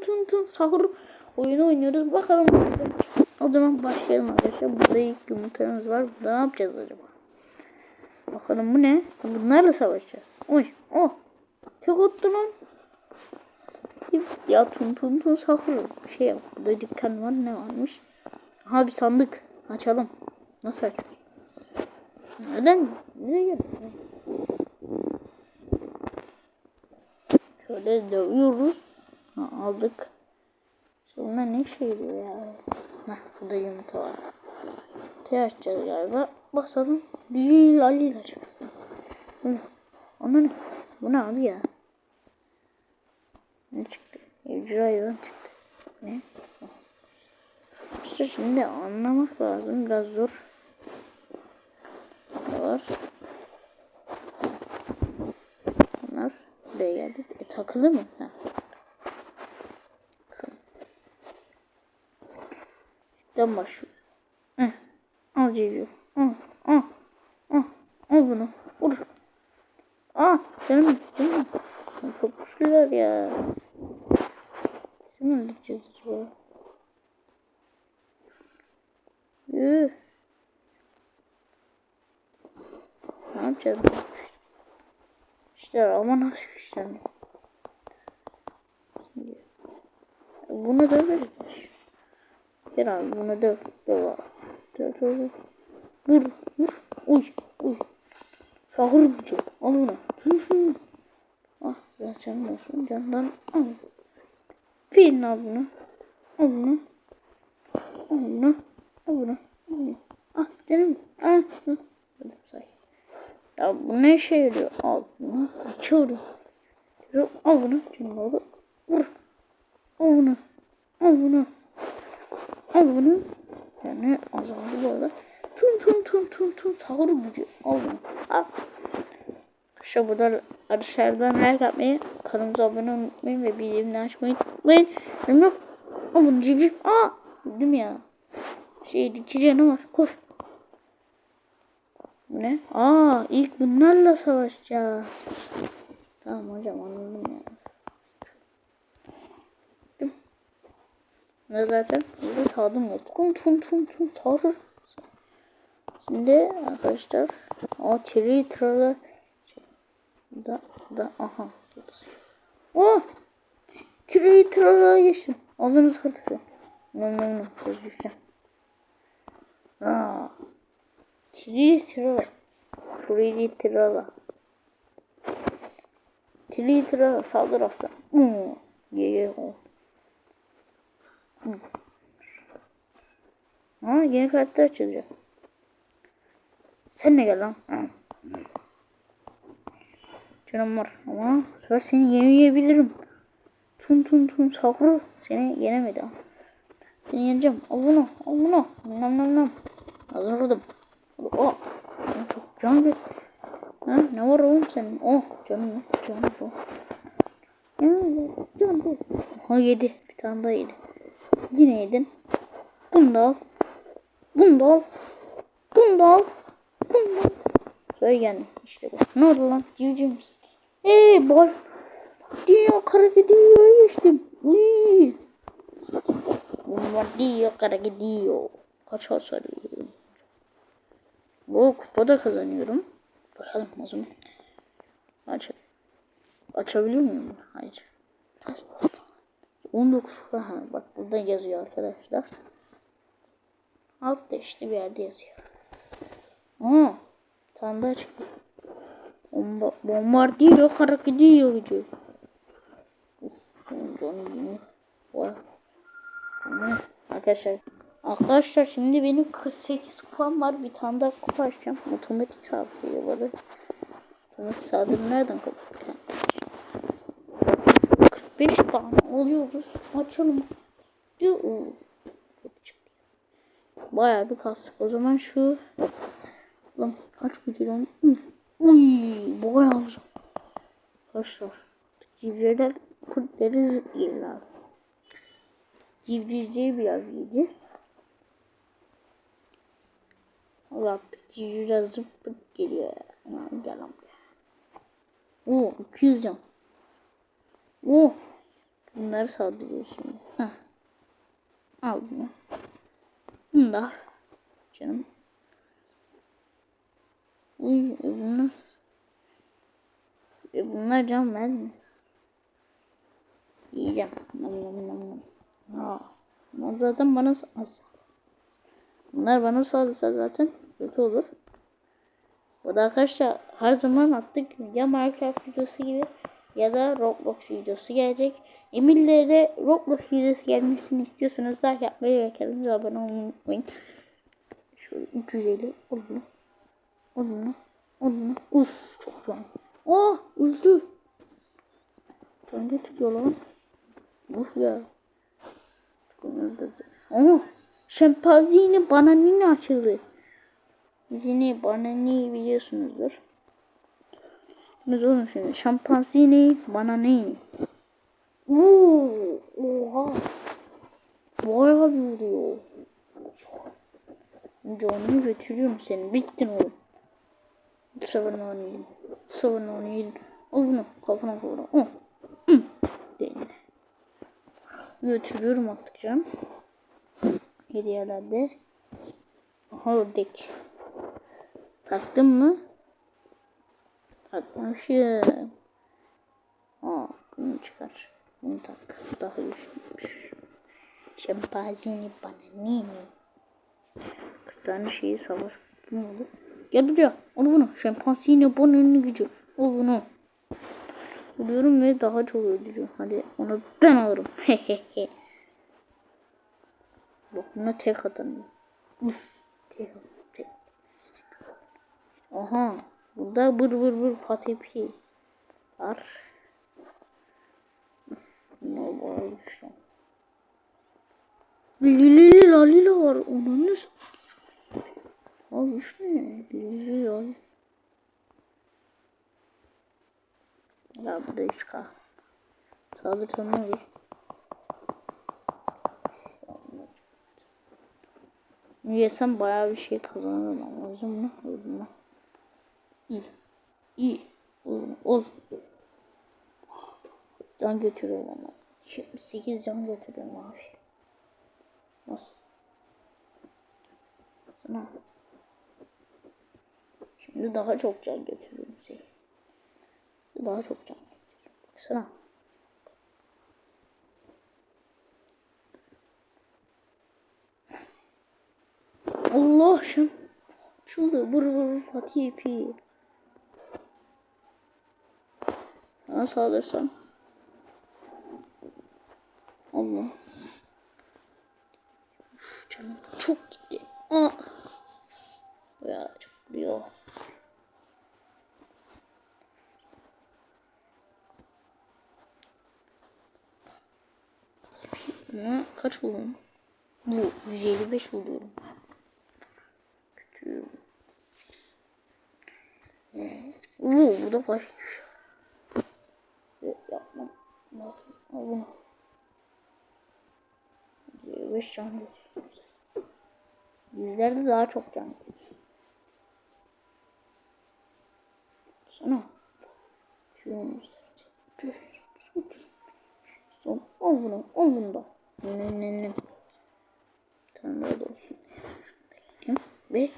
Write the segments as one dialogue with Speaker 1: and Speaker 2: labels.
Speaker 1: tun tun sahur oyunu oynuyoruz. Bakalım. O zaman başlayalım arkadaşlar. Burada ilk yumurtamız var. Burada ne yapacağız acaba? Bakalım bu ne? Bunlarla savaşacağız. Oy. Oh. Tek attı. Ya tun tun tun sahur. Şey yok. Burada dükkan var. Ne varmış? Aha bir sandık. Açalım. Nasıl açıyoruz? Neden? Nereye geldi? Şöyle dövüyoruz. Ha, aldık. Sonra ne şey diyor ya? Heh, burada yumurta var. Te açacağız galiba. Basalım. Lila lila çıksın. Bu ne? Bu ne abi ya? Ne çıktı? Evcil hayvan çıktı. Ne? İşte şimdi anlamak lazım. Biraz zor. Var? Bunlar buraya geldi. E takılı mı? Ha. Bakalım. Şuradan başlıyor. Heh. Al Cicio. Al. Al. Al. Al bunu. Vur. Aa. Canım. Canım. Çok güçlüler ya. Kim öldüreceğiz acaba? Yuh. Ne yapacağız? İşte ama nasıl güçlendi? Bunu döveriz. Gel abi bunu döv. Döv abi. Döv döv. Vur vur. Uy uy. Sahur gücü. Al bunu. Hı. Ah biraz canım olsun. Candan al. Verin al bunu. Al bunu. Al bunu. Al bunu. Al bunu. Ah canım. Ah. Hadi sakin. Ya bu ne şey yarıyor? Al bunu. Açıyorum. Al bunu. Canım oldu. Vur. Al bunu. Al bunu. Al bunu. Yani azaldı bu arada. Tun tun tun tun tun sahur gücü. Al bunu. Al. Arkadaşlar burada aşağıdan like atmayı, kanalımıza abone olmayı ve bildirimleri açmayı unutmayın. Benim yok. Al bunu cici. Aa. Öldüm ya. Şey iki canı var. Koş. Ne? Aa ilk bunlarla savaşacağız. Tamam hocam anladım ya. Ne zaten burada sağdım yok. Tum tum tum tum sağır. Şimdi arkadaşlar o Twitter'da da da aha. Oh! Twitter'a geçtim. Ağzınızı kırdık. Ne ne ne. Gözükeceğim. Aa. Twitter'a. Twitter'a. Twitter'a saldır aslan. Hmm. Ye ye o. Hmm. Ha yeni kartlar açılacak. Sen ne gel lan? Ha. Canım var ama sefer seni yenemeyebilirim. Tun tun tun sahur seni yenemedi. Seni yeneceğim. Al bunu. Al bunu. Nam nam nam. Vurdum. Oh. Çok can bir. Ha, ne var oğlum senin? Oh canım canım bu. Ya can bu. Ha yedi. Bir tane daha yedi. Yine yedin. Bunu da al. Bunu da al. Bunu al. Bunu da al. Söyle geldi. İşte bu. Ne oldu lan? Civciv misin? Eee bol. Diyor kara gidiyor geçtim. Uy. Diyor kara gidiyor. Kaç hasar yiyorum. Bu kupada kazanıyorum. Bakalım o zaman. Aç. Açabiliyor muyum? Hayır. 19 ha, bak burada yazıyor arkadaşlar. Altta işte bir yerde yazıyor. Aa, tane daha çıktı. Bomba, bombardiyo yine var. Arkadaşlar Arkadaşlar şimdi benim 48 kupam var. Bir tane daha kupa açacağım. Otomatik saldırıyor bana. Otomatik saldırı nereden kapatıyor? 45 tane alıyoruz. Açalım. Diyor. Bayağı bir kastık. O zaman şu Lan kaç gidiyor? Uy, bayağı alacağım. Arkadaşlar. Civcivler kurtları zıplayırlar. Civcivciyi biraz yiyeceğiz. Allah civcivler zıplık geliyor. Gel lan Oo 200 can. Oo. Bunları saldırıyor şimdi. Heh. Al bunu. Bunu da. Canım. Uy e bunlar. E bunlar can vermiyor. Yiyeceğim. Nam nam nam nam. Ha. Bunlar zaten bana az. Bunlar bana saldırsa zaten kötü olur. Bu da arkadaşlar her zaman attık ya Minecraft videosu gibi ya da Roblox videosu gelecek. Emirlere Roblox videosu gelmesini istiyorsanız like yapmayı ve kanalımıza abone olmayı unutmayın. Şöyle 350 al bunu. Al bunu. Al bunu. Uf çok can. Oh öldü. Can getiriyor lan. Uf ya. Öldürdü. Oh şempanzini bananini açıldı. Yine banani biliyorsunuzdur. Biz onu şimdi şampanzini banani. Oo, oha. Bayağı bir vuruyor. Canını götürüyorum seni. Bittin oğlum. Sıvırını onu yedin. Sıvırını onu yedin. Al bunu kafana kafana. Oh. Hmm. Değil. Götürüyorum artık canım. Hediyelerde. Aha ördek. Taktın mı? Takmışım. Aa, bunu çıkar. Bunu tak. Daha güçlüymüş. Şempazini bana nini. 40 tane şeyi savaş. Bu ne oldu? Gel buraya. Al bunu. Şempazini bana gücü. Al bunu. Buluyorum ve daha çok öldürüyor. Hadi onu ben alırım. Hehehe. Bak buna tek atarım. Uf, tek tek. Aha. Burada bır bır bır patipi var. Ne var işte. Lili lalila var. Onun ne? Abi işte Lili lali. Ya bu da hiç kal. Saldırsan ne olur? Yesem bayağı bir şey kazanırım ama o zaman öldüm. İyi. İyi. Ol. Can götürüyor bana. 78 can götürüyor abi. Nasıl? Sana. Şimdi daha çok can götürüyorum seni. Daha çok can götürüyorum. Baksana. Allah şım. Şurada vur vur Fatih ipi. Sana saldırsam. Allah. Uf, canım çok gitti. Aa. Ya çok vuruyor. Ama kaç vuruyorum? Bu 155 vuruyorum. Kötü. Ee, bu da başka. Yapmam lazım. Bunu. 5 can. Yüzlerde daha çok can geçiyor. Sana. Şunu Son. Al bunu. Al bunu da. Ne ne ne. Daha da olsun. Ve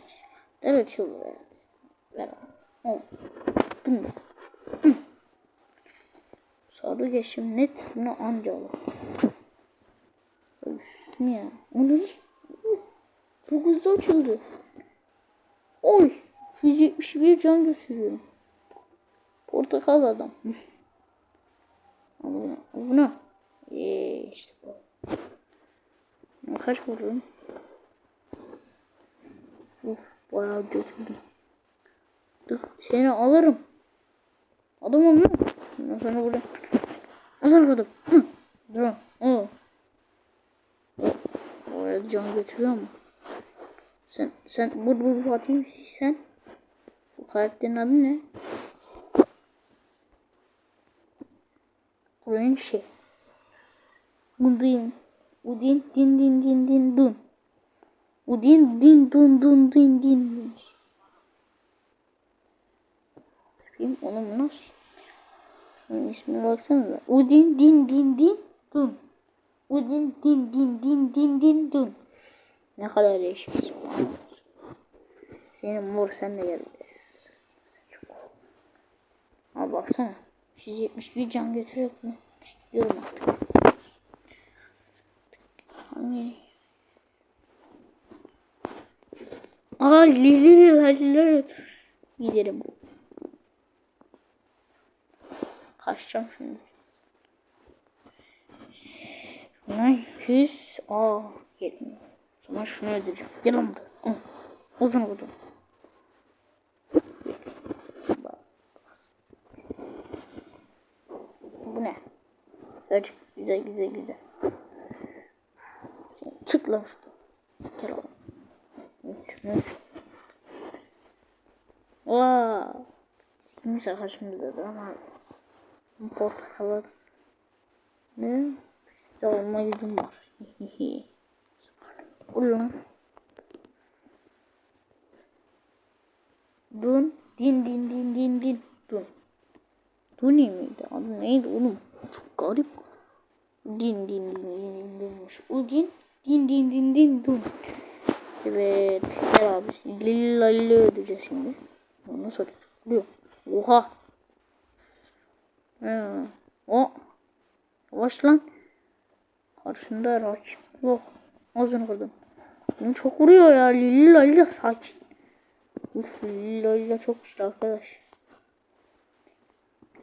Speaker 1: der açıldı. Ver onu. Al. Bunu. Hı. Sarı geçim net bunu anca alır. Üf, ya. Onu çok hızlı açıldı. Oy. 171 can gösteriyorum. Portakal adam. Al bunu. Eee işte bu. Ben kaç vururum? Uf bayağı götürdüm. Seni alırım. Adamım mı? Ben sana burada. Nasıl kadın? Dur. O. Oraya can götürüyor mu? Sen sen bur bur Fatih sen. Bu karakterin adı ne? Oyun şey. Udin. Udin din din din din dun. Udin din dun dun din din. Bakayım onun nasıl? Onun ismine baksanıza. Udin din din din dun. Udin din din din din din dun. Ne kadar değişik. Senin mor sen de gel. Abi baksana. 171 can götürüyor mu? Yorum artık. Hangi? Aa lili lili Giderim. Kaçacağım şimdi. Buna 100 aa gelmiyor. O zaman şunu ödeyeceğim. Gel lan. Uzun vurdum. Bu ne? Hadi güzel güzel güzel. Çık lan şuradan. Gel oğlum. Şunu. Vaa. Kimse karşımızda da ama portakalı ne? Savunma gücüm var. Ulan. Dun. Din din din din din. Dun. Duni miydi? Adı neydi oğlum? Çok garip. Din din din din din dinmiş. O din. Din din din din dun. Evet. Gel abi. Lilla lilla ödeyeceğiz şimdi. Nasıl ödeyeceğiz? Oha. Ha. O. Yavaş lan. Karşında rakip yok. Ağzını kırdım. Bunu çok vuruyor ya. Lilla lilla sakin. Uf lilla lilla çok güçlü arkadaş.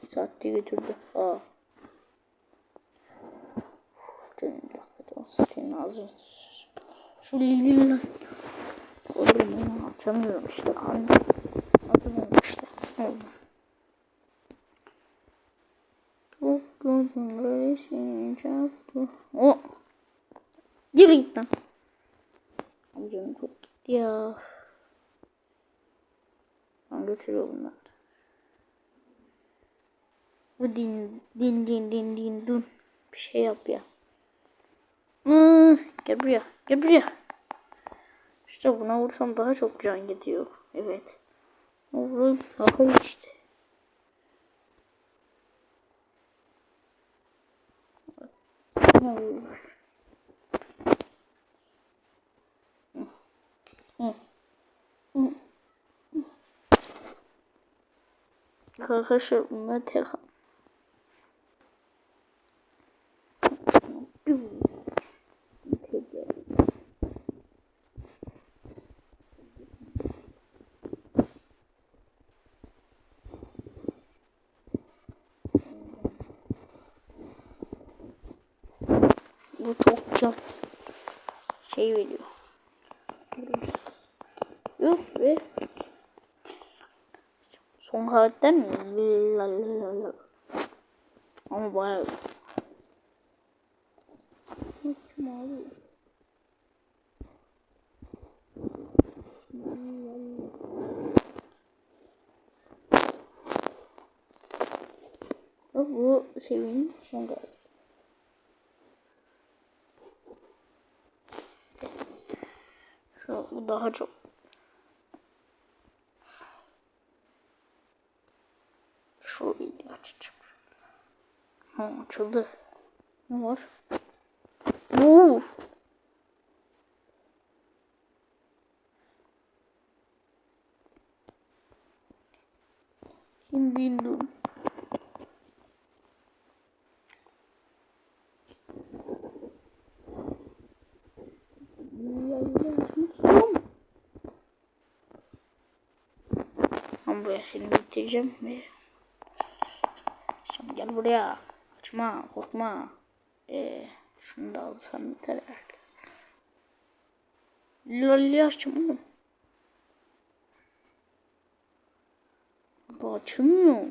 Speaker 1: Saatte götürdü. Aa. Senin dakika senin ağzın. Şu lilla. Oğlum onu açamıyorum işte. Anladım. Adım işte. Oldu. Gördüm böyle çarptı. O. Yürü git lan. Amcanın çok gitti ya. Ben götürüyor bunlar. Bu din din din din din dun. Bir şey yap ya. Hmm, gel buraya. Gel. İşte buna vursam daha çok can gidiyor. Evet. Vurayım. Bakın işte. 那……嗯，嗯，嗯，嗯，可可是没太好。Bu çok can şey veriyor. Yok ve son karakter mi? Ama bayağı? Bu seviyenin son karakter. Şu bu daha çok. Şu video açacağım. Ha açıldı. Ne var? Oo. Kim bildim. Ben buraya seni bitireceğim ve Şimdi gel buraya. Kaçma, korkma. Ee, şunu da alsam biter herhalde. Lolli açacağım oğlum. Bu açılmıyor.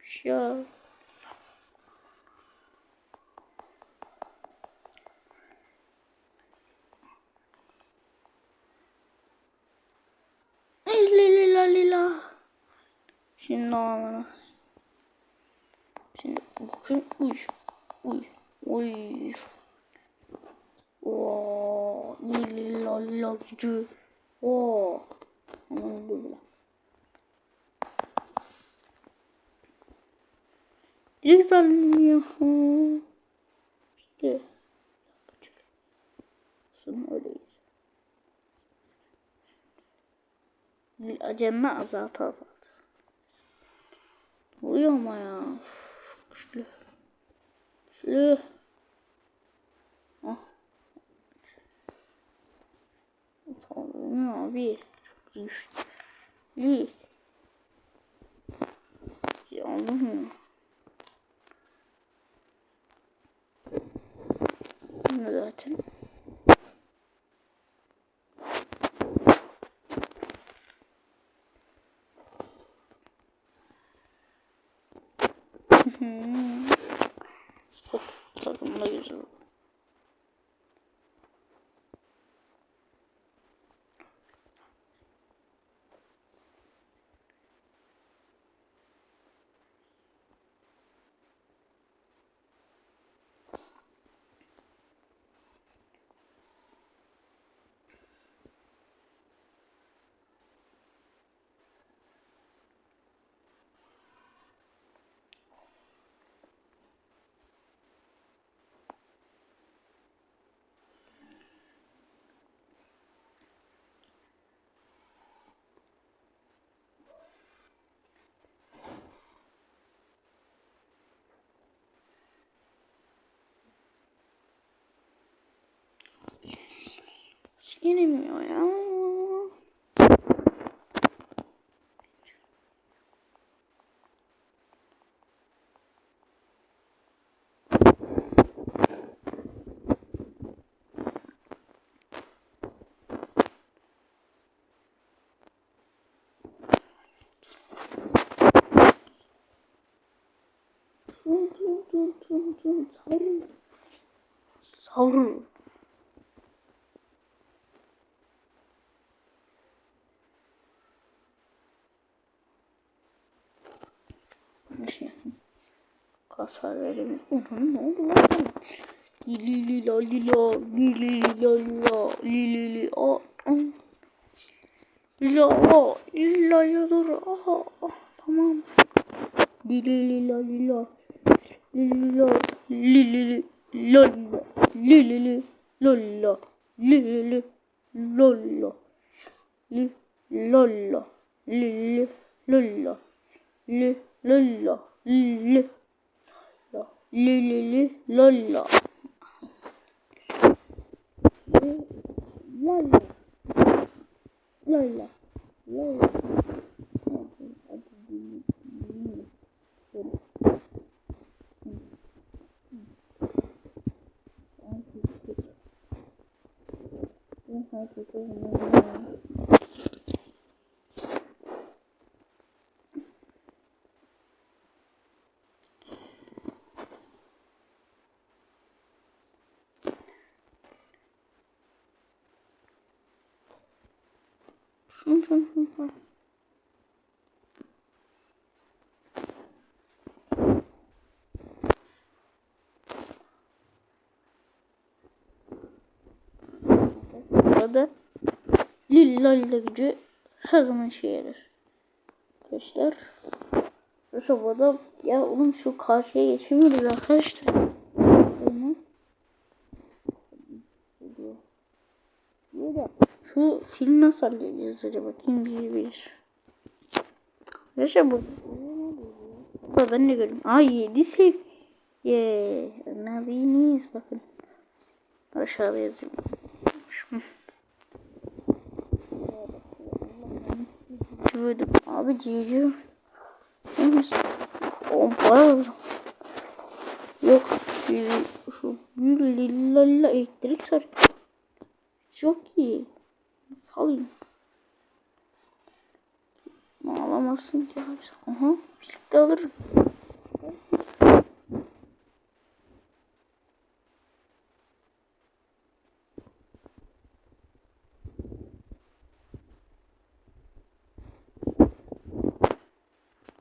Speaker 1: Bir şey ya. Şimdi normal. Şimdi bakın uy. Uy. Uy. Oo, lili lolo gücü. Oo. Hemen bu bile. Direkt sallanıyor. İşte. Acemi azalta azalta. Oluyor ama ya. Uf, Güçlü. Güçlü. Ah. Saldırmıyor abi. Çok güçlü. Ya Allah'ım. Ne zaten. Silmiyor ya. 둥둥둥둥둥 서울 서울 ki. Kasar verelim. Ulan ne oldu lan? Lili la li la lili la la lili li a la la illa ya tamam lili la li la lili la lili la lili la la lili Lollo. Li, lollo. Lilli, lollo. Li, lollo lü lo lü lü lü lollo lollo lollo lollo Thank you. Arada Lilla gücü her zaman işe yarar. Arkadaşlar. Bu sobada ya oğlum şu karşıya geçemiyoruz arkadaşlar. Şu film nasıl halledeceğiz acaba? Kim bilir. Arkadaşlar bu. Ben de görüyorum. Ay 7 sev. Ye. Neredeyiniz bakın. Aşağıda yazıyorum. Cüvüdüm. Abi cüvüdüm. On para Yok. Şu bir lilla elektrik sar. Çok iyi. Nasıl alayım? Alamazsın ki abi. Aha. Birlikte alırım.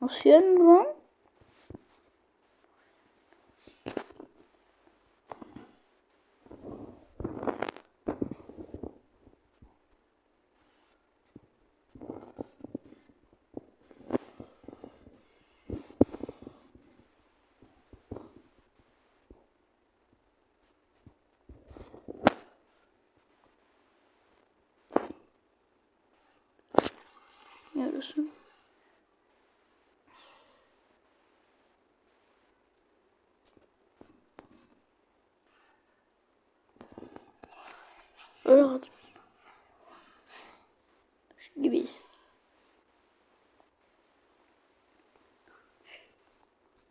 Speaker 1: Nasıl yendi lan? Yarısını. Öyle. Şu gibiyiz.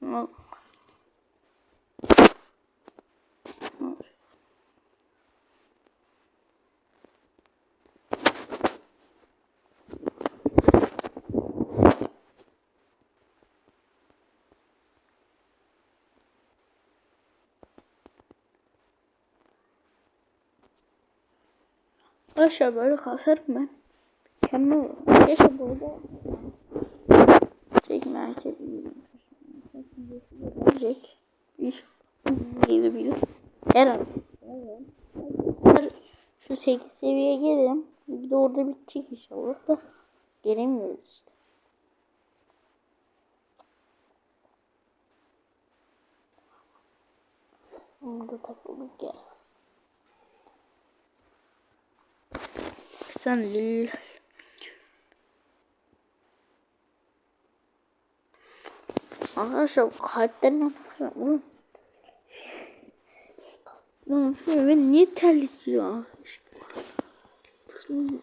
Speaker 1: Al. Al. Aşağı böyle kasarım ben. Mükemmel olur. Keşke burada çekme herkes gelecek. Bir iyi bilir. Herhalde. Evet. Şu 8 seviyeye gelelim. Bir de orada bitecek inşallah da gelemiyoruz işte. Orada takıldık ya. Sen lil. Arkadaşlar kalplerine bakıyorum. Lan şu eve niye terletiyor? Saçma.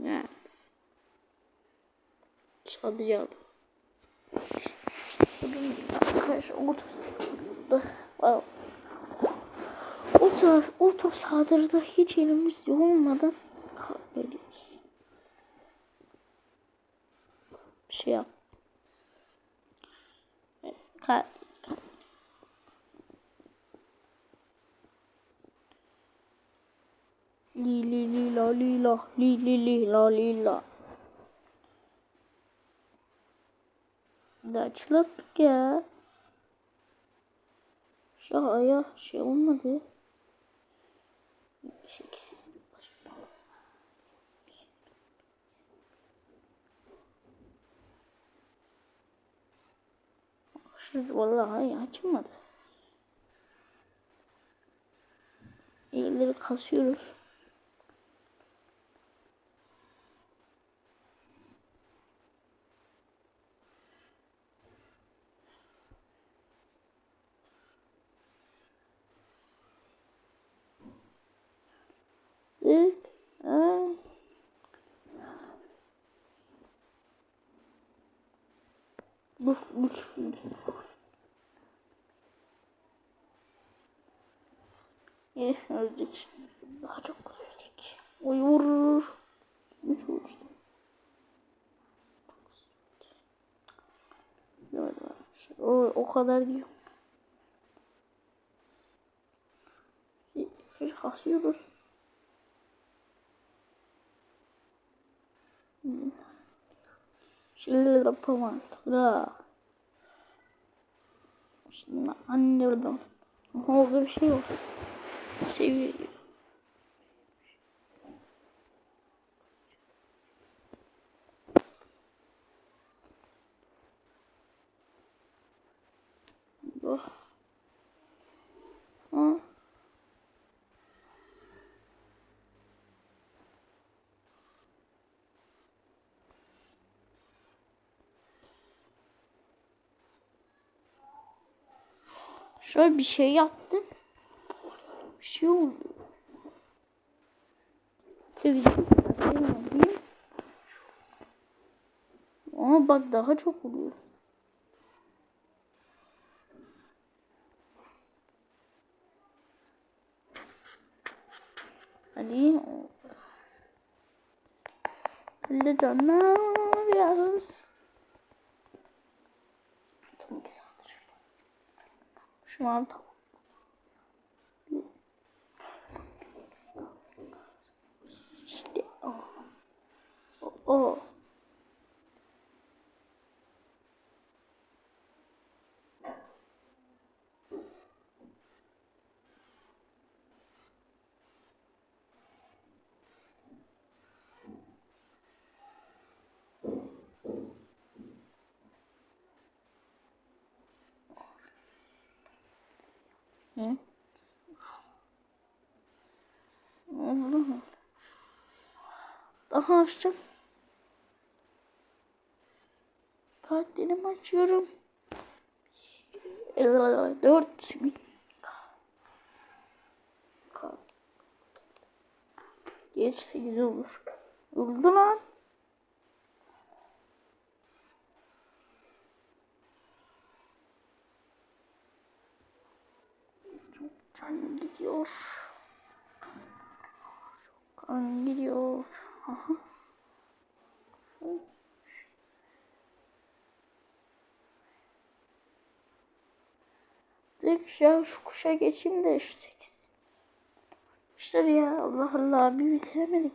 Speaker 1: Ne? Durun arkadaşlar ortasında. Wow. O taraf, orta sahada hiç elimiz olmadan kaybediyoruz. Bir şey yap. Evet, Ka ka li li li la li la li li li la li la. Daçlattık ya. Şu aya şey olmadı. Bir şey ikisi. Şu vallahi açmadı. Elleri kasıyoruz. Aa. Bu, bu, Eh, öldük. Daha çok öldük. Oy vurur. Üç vuruştu. Evet, o, o kadar diyor. Fil kasıyoruz. Hmm. Da. Şimdi anne oradan. Oldu bir şey yok. Seviyor. Oh. Ha. Şöyle bir şey yaptım. Bir şey oldu. Ama bak daha çok oluyor. Hadi. Hadi canım biraz. Tam iki saattir. Şu an tam. İşte o. O. Hı? Allah'ım. Daha açacağım. Kartlarımı açıyorum. Dört. Geç sekiz olur. Oldu lan. Can gidiyor. Çok kan gidiyor. Aha. Tek ya şu kuşa geçeyim de sekiz. İşte ya Allah Allah bir bitiremedik.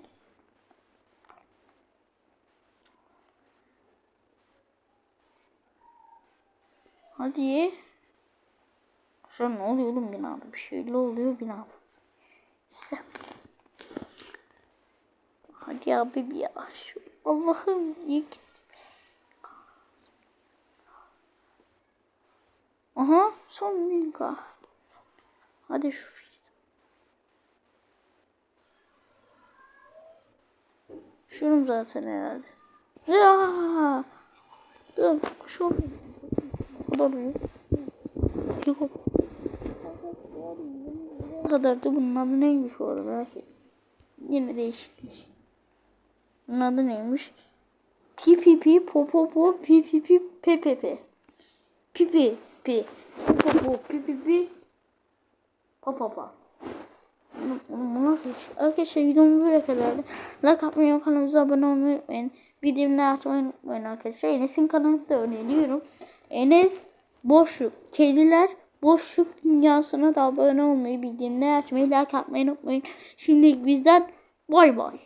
Speaker 1: Hadi. Şu an ne oluyor oğlum binada? Bir şeyler oluyor binada. İşte. Hadi abi bir ya. Şu Allah'ım iyi gitti. Aha son minka. Hadi şu fil. Şunum zaten herhalde. Ya. Dur oldu. Bu büyük. Yok. Ne kadar da bunun adı neymiş bu arada merak ettim. Yine değişik değişik. Bunun adı neymiş? Pipipi popopo pipipi pepepe. Pipi pi popopo pipipi papapa. Bunu nasıl Arkadaşlar videomu böyle kadardı. Like atmayı, kanalımıza abone olmayı unutmayın. Bildirimleri açmayı unutmayın arkadaşlar. Enes'in kanalını da öneriyorum. Enes boşluk. Kediler boşluk dünyasına da abone olmayı, bildirimleri açmayı, like atmayı unutmayın. Şimdi bizden bay bay.